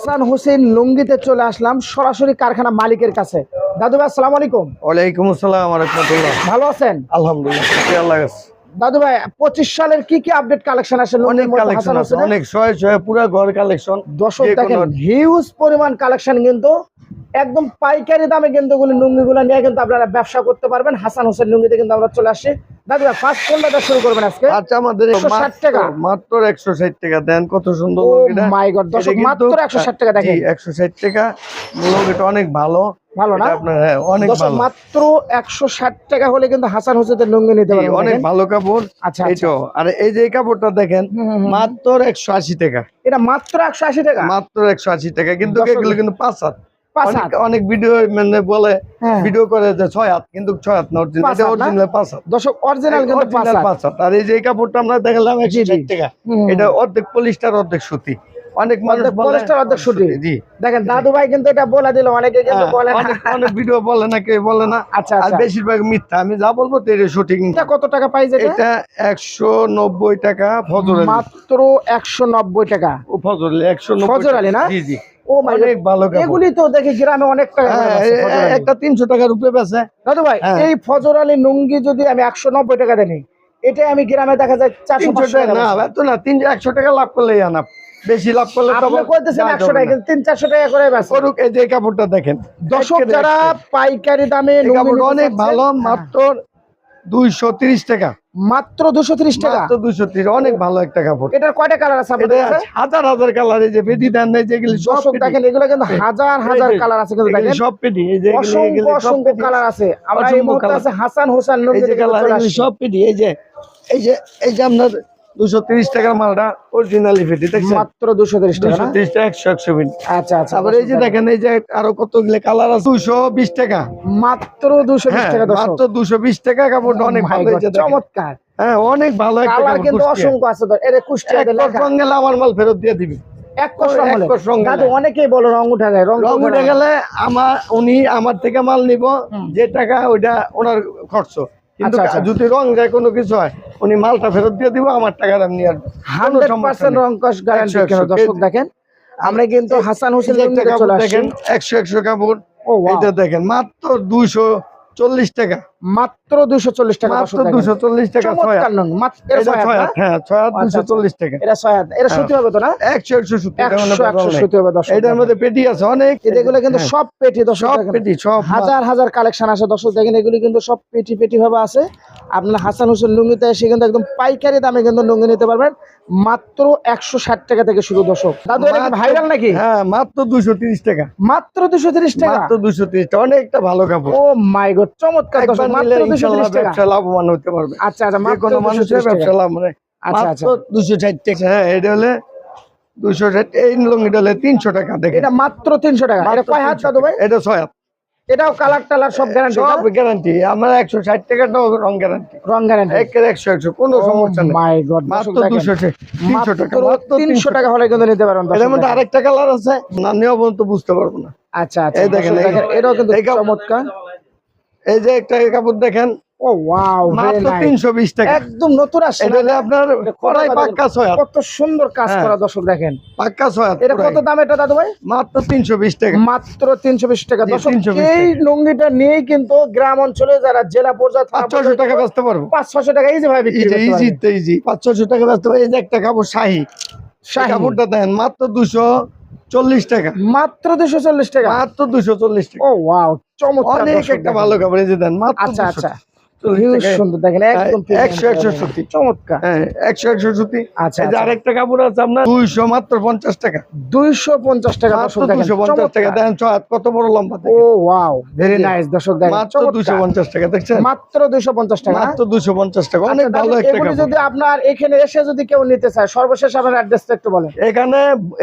হাসান হোসেন লুঙ্গিতে চলে আসলাম সরাসরি কারখানা মালিকের কাছে। দাদু ভাই আসসালামু আলাইকুম। ওয়ালাইকুম আসসালাম রহমতুল্লাহ। ভালো আছেন? আলহামদুলিল্লাহ আল্লাহ। দাদু ভাই পঁচিশ সালের কি কি আপডেট কালেকশন আসে অনেক কালেকশন আছে অনেক ছয় ছয় পুরো ঘর কালেকশন দর্শক দেখেন হিউজ পরিমাণ কালেকশন কিন্তু একদম পাইকারি দামে কিন্তু লুঙ্গিগুলো নিয়ে কিন্তু আপনারা ব্যবসা করতে পারবেন। হাসান হোসেন লুঙ্গিতে কিন্তু আমরা চলে দাদু ভাই ফার্স্ট কোনটা শুরু করবেন আজকে? আচ্ছা আমাদের এই 160 টাকা? মাত্র একশো ষাট টাকা। দেন কত সুন্দর মাই গড দর্শক কিন্তু- মাত্র একশো ষাট টাকা দেখেন। জি, 160 টাকা। লুঙ্গিটা অনেক ভালো। ভালো না? হ্যাঁ অনেক ভালো। মাত্র টাকা হলে কিন্তু হাসান হোসেনের লুঙ্গি নিতে পারবেন অনেক ভালো কাপড়। আচ্ছা এই আচ্ছা। তো আর এই যে কাপড়টা দেখেন। মাত্র একশো আশি টাকা। এটা মাত্র একশো আশি টাকা? মাত্র একশো আশি টাকা কিন্তু এগুলো কিন্তু পাঁচ হাত। অনেক- ভিডিও মানে বলে হ্যাঁ। ভিডিও করে যে ছয় হাত কিন্তু ছয় হাত না অরিজিনাল পাঁচ এটা হাত? অরিজিনাল পাঁচ হাত। দর্শক অরিজিনাল কিন্তু পাঁচ হাত। আর এই যে কাপড়টা আমরা দেখালাম টাকা। এটা অর্ধেক পলিস্টার অর্ধেক সুতি। অনেক। জি। দেখেন দাদু ভাই কিন্তু এটা বলে দিল অনেকে কিন্তু হ্যাঁ, বলে না। অনেক ভিডিও বলে না কেউ বলে না। আচ্ছা আর আচ্ছা। বেশিরভাগ মিথ্যা। আমি যা বলব এটা সঠিক। এটা কত টাকা পাই যেটা এটা একশো নব্বই টাকা ফজর মাত্র একশো নব্বই টাকা। ও ফজর আলী ফজর না? জি জি। ও অনেক ভালো এগুলি তো দেখি গ্রামে অনেক টাকা। একটা টাকার উপরে দাদু ভাই। এই ফজর আলী লুঙ্গি যদি আমি একশো নব্বই টাকা দেনি এটাই আমি গ্রামে দেখা যায় চারশো তিনশো পাঁচশো টাকা টাকা না। এত না টাকা লাভ করলেই আনা বেশি লাভ করলে আপনি কইতেছেন টাকা না। কিন্তু তিন চারশো টাকা করে বেচে করুক এই যে কাপড়টা দেখেন। দর্শক যারা পাইকারি দামে নিতে অনেক ভালো হ্যাঁ, মাত্র দুইশো টাকা। মাত্র দুশো ত্রিশ টাকা? মাত্র দুইশো তিরিশ অনেক ভালো একটা কাপড়। এটার কয়টা কালার আছে আপনাদের কাছে? হাজার হাজার কালার এই যে পেটি দেন নাই যেগুলি সব দেখেন এগুলো কিন্তু হাজার হাজার কালার আছে কিন্তু দেখেন। সব পেটি এই যে এগুলি- অসংখ্য অসংখ্য কালার আছে। আমরা এই মুহূর্তে আছে হাসান হোসেন এই যে কালার এগুলি সব পেটি এই যে এই যে এই যে আপনার দুশো তিরিশ টাকার মালটা অরিজিনালি পেটি দেখছেন? মাত্র টাকা টাকা আচ্ছা আচ্ছা এই যে দেখেন এই যে আরও কতগুলো কালার আছে? দুশো বিশ টাকা। মাত্র দুশো বিশ হ্যাঁ টাকা মাত্র দুশো বিশ টাকা কাপড়টা অনেক Oh ভালো। চমৎকার। হ্যাঁ অনেক ভালো একটা কালার কিন্তু অসংখ্য আছে তো এর আমার মাল ফেরত দিয়ে দিবি। এক অনেকেই বলে রং উঠা যায় রং উঠে গেলে আমার উনি আমার থেকে মাল নিব। যে টাকা ওইটা ওনার খরচ। কিন্তু আচ্ছা, আচ্ছা। যদি রং যায় কোনো কিছু হয় উনি মালটা ফেরত দিয়ে দিব আমার টাকা আমি নিয়ে আসব। 100% রং গ্যারান্টি। দর্শক দেখেন আমরা কিন্তু হাসান হোসেন দেখেন একশো একশো কাপড়। ও দেখেন মাত্র দুইশো চল্লিশ টাকা। মাত্র দুশো চল্লিশ টাকা। দুশো চল্লিশ টাকা ছয় চমৎকার হাত। লুঙ্গি মাত্র এটা এটা ছয় ছয় হাত হাত, ছয় হাত দুশো। চল্লিশ টাকা। না? এটা ছয় হাত এটা। সত্যি হবে তো না? একশো একশো সত্তর টাকা একশো একশো সত্যি হবে দর্শক এটার মধ্যে পেটি আছে অনেক এগুলো কিন্তু সব পেটি দর্শক পেটি সব হাজার হাজার কালেকশন আছে দর্শক দেখেন এগুলি কিন্তু সব পেটি পেটি ভাবে আছে। আপনার হাসান হোসেন লুঙ্গিতে এসে কিন্তু একদম পাইকারি দামে কিন্তু লুঙ্গি নিতে পারবেন। মাত্র একশো ষাট টাকা থেকে শুরু দর্শক। দাদু এটা ভাইরাল নাকি? হ্যাঁ মাত্র দুশো তিরিশ টাকা। মাত্র দুশো তিরিশ টাকা? মাত্র দুশো তিরিশ টাকা অনেকটা ভালো কাপড়। ও মাই গড চমৎকার ব্যবসা লাভবান হতে পারবে। আচ্ছা আচ্ছা যে কোনো মানুষের ব্যবসা লাভ মানে আচ্ছা আচ্ছা। মাত্র দুশো ষাট টাকা। হ্যাঁ এটা হলে দুশো ষাট এই লুঙ্গিটা হলে তিনশো টাকা দেখে এটা মাত্র তিনশো টাকা। এটা কয় হাত দাদু ভাই? এটা ছয় হাত। এটাও কালার টালার সব গ্যারান্টি সব গ্যারান্টি আমার একশো ষাট টাকাটাও রং গ্যারান্টি রং গ্যারান্টি একের কোনো সমস্যা নেই। মাই গড মাত্র দুশো তিনশো টাকা মাত্র টাকা হলে কিন্তু নিতে পারবেন দর্শক মধ্যে আরেকটা কালার আছে না বুঝতে পারব না। আচ্ছা আচ্ছা এই দেখেন, এটাও কিন্তু চমৎকার। এই যে একটা কাপড় দেখেন ও ওয়াও মাত্র তিনশো বিশ টাকা। একদম নতুন আসছে এটা হলে আপনার এটা কড়াই পাক্কা ছয় কত সুন্দর কাজ হ্যাঁ। করা দর্শক দেখেন। পাক্কা ছয় এটা কত দাম এটা দাদু ভাই মাত্র তিনশো বিশ টাকা। মাত্র তিনশো বিশ টাকা। জি, দর্শক এই লুঙ্গিটা কিন্তু গ্রাম অঞ্চলে যারা জেলা পর্যায়ে পাঁচ ছশো টাকা বেচতে পারব। টাকা ইজি ভাবে বিক্রি ইজি করতে ইজি ইজি পাঁচ ছশো টাকা বেচতে পারব। এই যে একটা কাপড় শাহি। এই শাহী। কাপড়টা দেন মাত্র দুশো চল্লিশ টাকা। মাত্র দুশো চল্লিশ টাকা? মাত্র দুশো চল্লিশ টাকা। ও ওয়াও চমৎকার অনেক একটা ভালো খাবার এই যে দেন মাত্র আচ্ছা আচ্ছা। সুন্দর দেখেন একদম একশো, একশো সত্যি। চমৎকার। হ্যাঁ একশো একশো আচ্ছা আচ্ছা। আরেকটা কাপড় আছে আপনার? দুইশো মাত্র পঞ্চাশ টাকা। দুইশো পঞ্চাশ টাকা দেখেন দুশো পঞ্চাশ টাকা। চমৎকার। দেন হাত কত বড় লম্বা ও ওয়াও ভেরি জি। নাইস দর্শক দেখেন মাত্র দুশো পঞ্চাশ টাকা দেখছেন? মাত্র দুশো পঞ্চাশ টাকা। না? মাত্র দুশো পঞ্চাশ টাকা অনেক আচ্ছা, ভালো একটা যদি আপনার এখানে এসে যদি কেউ নিতে চায় সর্বশেষ আপনার অ্যাড্রেসটা একটু বলেন। এখানে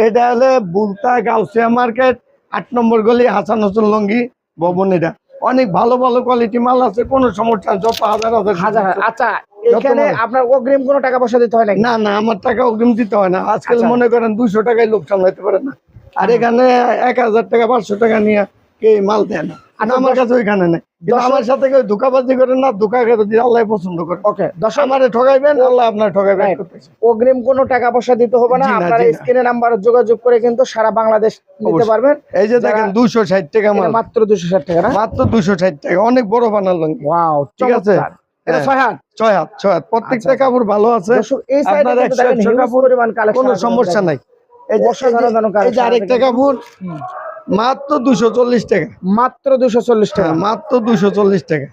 এটা হলে বুলতা গাউসিয়া মার্কেট আট নম্বর গলি হাসান হোসেন লঙ্গি ভবন এটা। অনেক ভালো ভালো কোয়ালিটি মাল আছে কোন সমস্যা যত হাজার হাজার হাজার। আচ্ছা এখানে আপনার অগ্রিম কোনো টাকা পয়সা দিতে হয় না না না আমার টাকা অগ্রিম দিতে হয় না। আজকাল আচ্ছা। মনে করেন দুইশো টাকায় লোক সামলাইতে পারে না। আর এখানে এক হাজার টাকা পাঁচশো টাকা নিয়ে কে মাল দেয় না। আমার কাছে ওইখানে নেই। আমার সাথে কেউ ধোকাবাজি করে না ধোকা দিয়ে আল্লাহ পছন্দ করে। ওকে দর্শক আমারে ঠকাইবেন আল্লাহ আপনার ঠকাইবেন। অগ্রিম কোনো টাকা পয়সা দিতে হবে না আপনারা স্ক্রিনে নাম্বার যোগাযোগ করে কিন্তু সারা বাংলাদেশ নিতে পারবেন। এই যে দেখেন দুশো ষাট টাকা মাত্র দুশো ষাট টাকা মাত্র দুশো ষাট টাকা অনেক বড় বানার লঙ্গি ওয়াও ঠিক আছে? হ্যাঁ। প্রত্যেকটা আচ্ছা। কাপড় ভালো আছে। কোনো সমস্যা নাই। এই যে- আরেকটা। কাপড়। মাত্র দুশো চল্লিশ টাকা। মাত্র দুশো চল্লিশ টাকা। হ্যাঁ মাত্র দুশো চল্লিশ টাকা।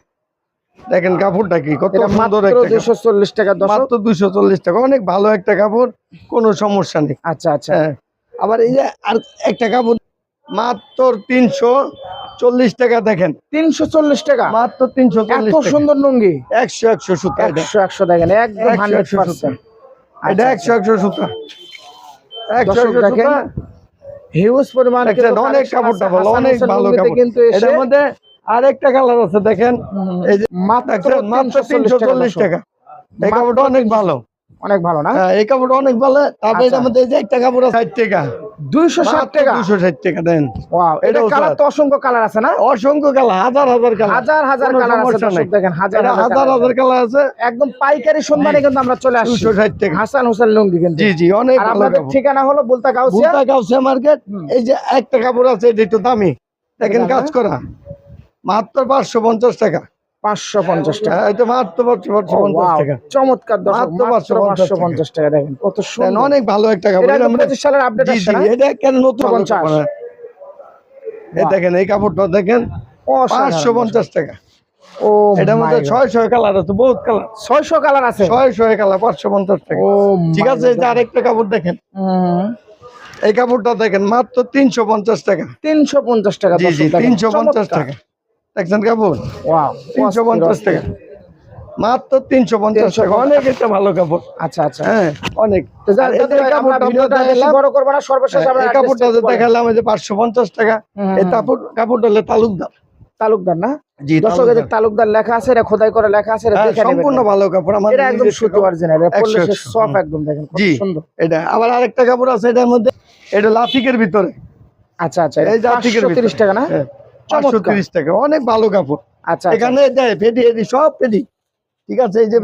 দেখেন কাপড়টা কি কত সুন্দর। দুশো চল্লিশ টাকা মাত্র দুশো চল্লিশ টাকা অনেক ভালো একটা কাপড় কোনো সমস্যা নেই। আচ্ছা আচ্ছা। হ্যাঁ আবার এই যে আর একটা কাপড় মাত্র তিনশো চল্লিশ টাকা দেখেন। তিনশো চল্লিশ টাকা? মাত্র তিনশো চল্লিশ এত সুন্দর লুঙ্গি? একশো একশো সুতা একশো একশো দেখেন একদম একশো একশো পার্সেন্ট। এটা একশো একশো সুতা একশো একশো দেখেন, সুতা হিউজ পরিমাণ অনেক কাপড়টা ভালো অনেক ভালো কাপড়। কিন্তু এটার মধ্যে আরেকটা কালার আছে দেখেন। এই যে মাত্র দেখছেন মাত্র তিনশো তিনশো চল্লিশ টাকা। এই কাপড়টা অনেক ভালো। অনেক ভালো না? হ্যাঁ এই কাপড় অনেক ভালো। তারপরে আচ্ছা। এটার মধ্যে এই যে একটা কাপড় আছে ষাট টাকা। দুইশো ষাট টাকা। দুশো ষাট টাকা দেন। ওয়াও এটা কালার তো অসংখ্য কালার আছে না? অসংখ্য কালার হাজার হাজার কালার। হাজার হাজার কালার আছে দেখেন হাজার হাজার হাজার হাজার কালার আছে। একদম পাইকারি সন্ধানে কিন্তু আমরা চলে আসছি। দুশো ষাট টাকা। হাসান হোসেন লুঙ্গি কিন্তু। জি জি অনেক আর ভালো আপনাদের কাপড়। ঠিকানা হলো বলতা গাউসিয়া। বুলতা গাউসিয়া মার্কেট। এই যে একটা কাপড় আছে এটা একটু দামি। দেখেন কাজ করা। মাত্র পাঁচশো পঞ্চাশ টাকা। পাঁচশো পঞ্চাশ টাকা। এটা মাত্র পাঁচশো পাঁচশো পঞ্চাশ টাকা। চমৎকার মাত্র মাত্র 550 পাঁচশো পঞ্চাশ টাকা দেখেন কত সুন্দর। অনেক ভালো একটা এটা এটা আমরা- পঁচিশ সালের আপডেট জি আসছে জি না? এটা কেন নতুন ভালো 50 কাপড়। এই দেখেন এই কাপড়টা দেখেন পাঁচশো পঞ্চাশ টাকা। ও এটার মধ্যে ছয় ছয় কালার আছে বহুত কালার। ছয়শো কালার আছে? ছয় ছয় কালার পাঁচশো পঞ্চাশ টাকা। ঠিক আছে যে আরেকটা কাপড় দেখেন। এই কাপড়টা দেখেন মাত্র তিনশো পঞ্চাশ টাকা। তিনশো পঞ্চাশ টাকা তিনশো পঞ্চাশ টাকা। দেখছেন কাপড়? তিনশো পঞ্চাশ টাকা। মাত্র তিনশো পঞ্চাশ টাকা। অনেক একটা ভালো কাপড়। আচ্ছা আচ্ছা। হ্যাঁ অনেক। কাপড়টা দেখালাম, হ্যাঁ। দেখালাম যে পাঁচশো পঞ্চাশ টাকা। এই কাপড়টা হলে তালুকদার। তালুকদার না? জি দর্শক এই তালুকদার। লেখা আছে এটা খোদাই করে লেখা আছে হ্যাঁ, সম্পূর্ণ ভালো কাপড় আমার এটা একদম সুতি অরিজিনাল। একদম দেখেন সুন্দর। এটা। আবার আরেকটা কাপড় আছে এটার মধ্যে এটা লাফিকের ভিতরে। আচ্ছা আচ্ছা এই যে লাফিকের টাকা না? পাঁচশো। টাকা অনেক ভালো কাপড়। আচ্ছা এখানে দেয় সব ঠিক আছে এই যে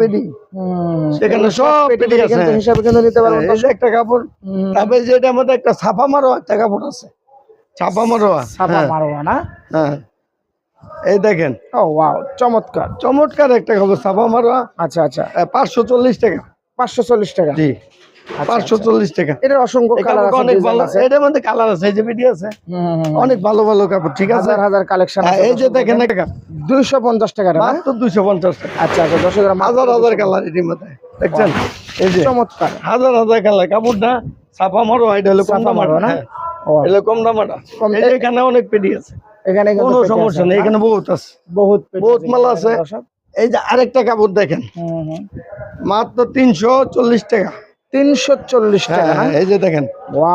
সেখানে সব পেটি পেটি আছে। হিসাবে কিন্তু নিতে পারবেন এই যে একটা কাপড় তারপরে যে এটার মধ্যে একটা ছাপা মারো একটা কাপড় আছে। ছাপা মারোয়া ছাপা হ্যাঁ, মারোয়া না? হ্যাঁ। এই দেখেন। ও ওয়াও চমৎকার। চমৎকার একটা কাপড় ছাপা মারোয়া। আচ্ছা আচ্ছা। পাঁচশো চল্লিশ টাকা। পাঁচশো চল্লিশ টাকা। জি। আচ্ছা, পাঁচশো আচ্ছা। চল্লিশ টাকা। এটার অসংখ্য কালার অনেক ভালো এটার মধ্যে কালার আছে এই যে ভিডিও আছে। অনেক ভালো ভালো কাপড় ঠিক আছে? হাজার হাজার কালেকশন হ্যাঁ, এই যে দেখেন দুইশো পঞ্চাশ টাকা মাত্র দুশো পঞ্চাশ টাকা। আচ্ছা আচ্ছা দশ হাজার হাজার হাজার কালার এটির মধ্যে। দেখছেন? এই যে চমৎকার। হাজার হাজার কালার কাপড়টা ছাপা মারো এটা হলো কম না? এটা দামাটা। এখানে অনেক আছে। এখানে কোনো সমস্যা নেই এখানে বহুত আছে। বহুত বহুত মাল আছে। এই যে আরেকটা কাপড় দেখেন। মাত্র তিনশো চল্লিশ টাকা। তিনশো চল্লিশ টাকা হ্যাঁ, এই যে দেখেন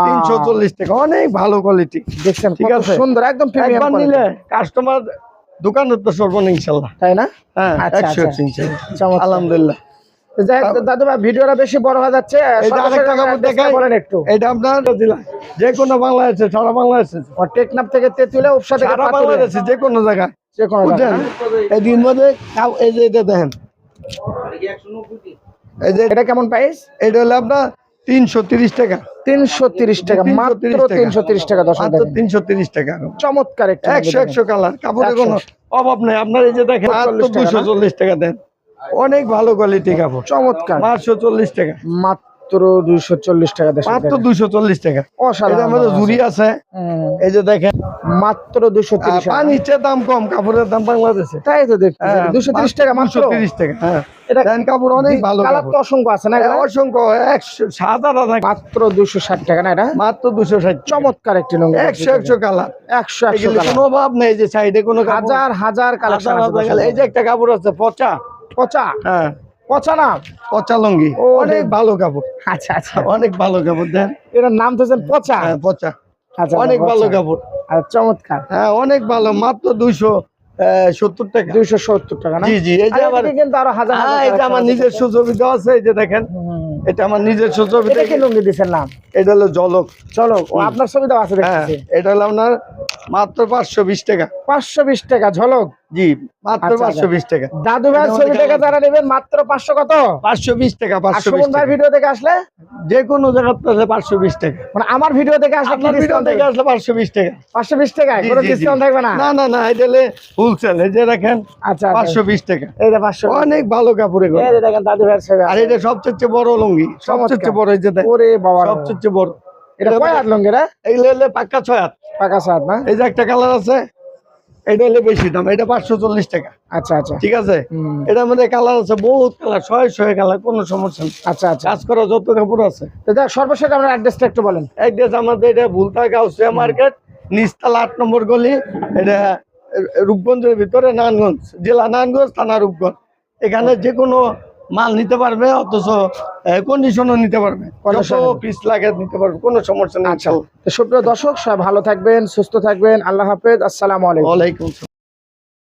তিনশো চল্লিশ টাকা অনেক ভালো কোয়ালিটি দেখছেন ঠিক আছে। সুন্দর একদম প্রিমিয়াম একবার নিলে কাস্টমার দোকানের তো সর্বন ইনশাল্লাহ। তাই না? হ্যাঁ আচ্ছা, একশো আচ্ছা। আলহামদুলিল্লাহ। দাদু ভাই ভিডিওটা বেশি বড় হয়ে যাচ্ছে বলেন একটু। এটা আপনার জেলা যে কোনো বাংলাদেশে সারা বাংলাদেশে। আর টেকনাফ থেকে তেতুলে উপসা থেকে সারা বাংলাদেশে যে কোনো জায়গায়। যে কোনো জায়গায়, এই দিন মধ্যে কাউ- এই যে এটা দেখেন। এই যে এটা কেমন প্রাইস এটা হলো আপনার তিনশো তিরিশ টাকা। তিনশো তিরিশ টাকা মাত্র তিনশো তিরিশ টাকা। দশ তিনশো তিরিশ টাকা। চমৎকার একশো একশো কালার কাপড়ে কোনো অভাব নেই। আপনার এই যে দেখেন মাত্র 40 দুশো চল্লিশ টাকা দেন। অনেক ভালো কোয়ালিটি কাপড়। চমৎকার। পাঁচশো চল্লিশ টাকা। মাত্র দুইশো চল্লিশ টাকা মাত্র দুশো চল্লিশ টাকা। আছে। এই যে দেখেন। মাত্র তিরিশ পানির চেয়ে দাম কম কাপড়ের দাম বাংলাদেশে। তাই তো দেখছি। দুশো তিরিশ টাকা মাত্র। তিরিশ টাকা হ্যাঁ। এটা কাপড় অনেক ভালো তো অসংখ্য আছে না অসংখ্য একশো সাত মাত্র দুশো ষাট টাকা না এটা? মাত্র দুশো ষাট চমৎকার একটি লুঙ্গি একশো একশো কালার। একশো একশো কোনো অভাব নেই যে সাইডে কোনো হাজার হাজার কালেকশন হাজার হাজার কালার। এই যে একটা কাপড় আছে পচা। পচা? হ্যাঁ। পচা না? পচা লঙ্গি। অনেক ভালো কাপড়। আচ্ছা আচ্ছা। অনেক ভালো কাপড় দেন। এটার নাম তো পচা। হ্যাঁ পচা। আচ্ছা অনেক ভালো কাপড়। আর চমৎকার। হ্যাঁ অনেক ভালো মাত্র দুইশো সত্তর টাকা। দুইশো সত্তর টাকা জি জি এই যে আর কিন্তু আরও হাজার হ্যাঁ এটা আমার নিজস্ব আছে এই যে দেখেন। এটা আমার কি লুঙ্গি নাম? এটা হলো জলক। ও আপনার আছে হ্যাঁ এটা হলো আপনার মাত্র পাঁচশো বিশ টাকা। পাঁচশো বিশ টাকা ঝলক জি মাত্র আচ্ছা, পাঁচশো বিশ টাকা। দাদু যারা নেবেন মাত্র কত? টাকা ভিডিও থেকে আসলে? যে কোনো টাকা। মানে আমার ভিডিও থেকে আসলে কি ডিসকাউন্ট থেকে আসলে টাকা। পাঁচশো বিশ টাকায়? জি, কোনো জি, জি। ডিসকাউন্ট থাকবে না? না না না এটা হোলসেল এই যে দেখেন আচ্ছা পাঁচশো বিশ টাকা। এই অনেক ভালো কাপড় এই দেখেন দাদু আর এটা সবচেয়ে বড় লুঙ্গি সবচেয়ে বড় এই যে ওরে বাবা। সবচেয়ে বড়। এটা কয় হাত লঙ্গি রে? এগুলো হলে পাক্কা ছয় হাত। পাকা সাত না? এই যে একটা কালার আছে এটা হলে বেশি দাম এটা পাঁচশো চল্লিশ টাকা। আচ্ছা আচ্ছা। ঠিক আছে? এটার মধ্যে কালার আছে বহুত কালার কালার কোনো সমস্যা নেই। আচ্ছা আচ্ছা। কাজ করা যত কাপড় আছে। সর্বশেষ আপনার অ্যাড্রেসটা একটু বলেন। অ্যাড্রেস আমাদের এটা ভুলতা গাউসিয়া মার্কেট নিস্তালা আট নম্বর গলি এটা রূপগঞ্জের ভিতরে নারায়ণগঞ্জ জেলা নারায়ণগঞ্জ থানা রূপগঞ্জ। এখানে যে কোনো মাল নিতে পারবে অথচ কন্ডিশনও নিতে পারবে। পিস লাগে নিতে পারবে কোনো সমস্যা না আচ্ছা। তো সুপ্রিয় দর্শক ভালো থাকবেন সুস্থ থাকবেন। আল্লাহ হাফেজ আসসালামু আলাইকুম।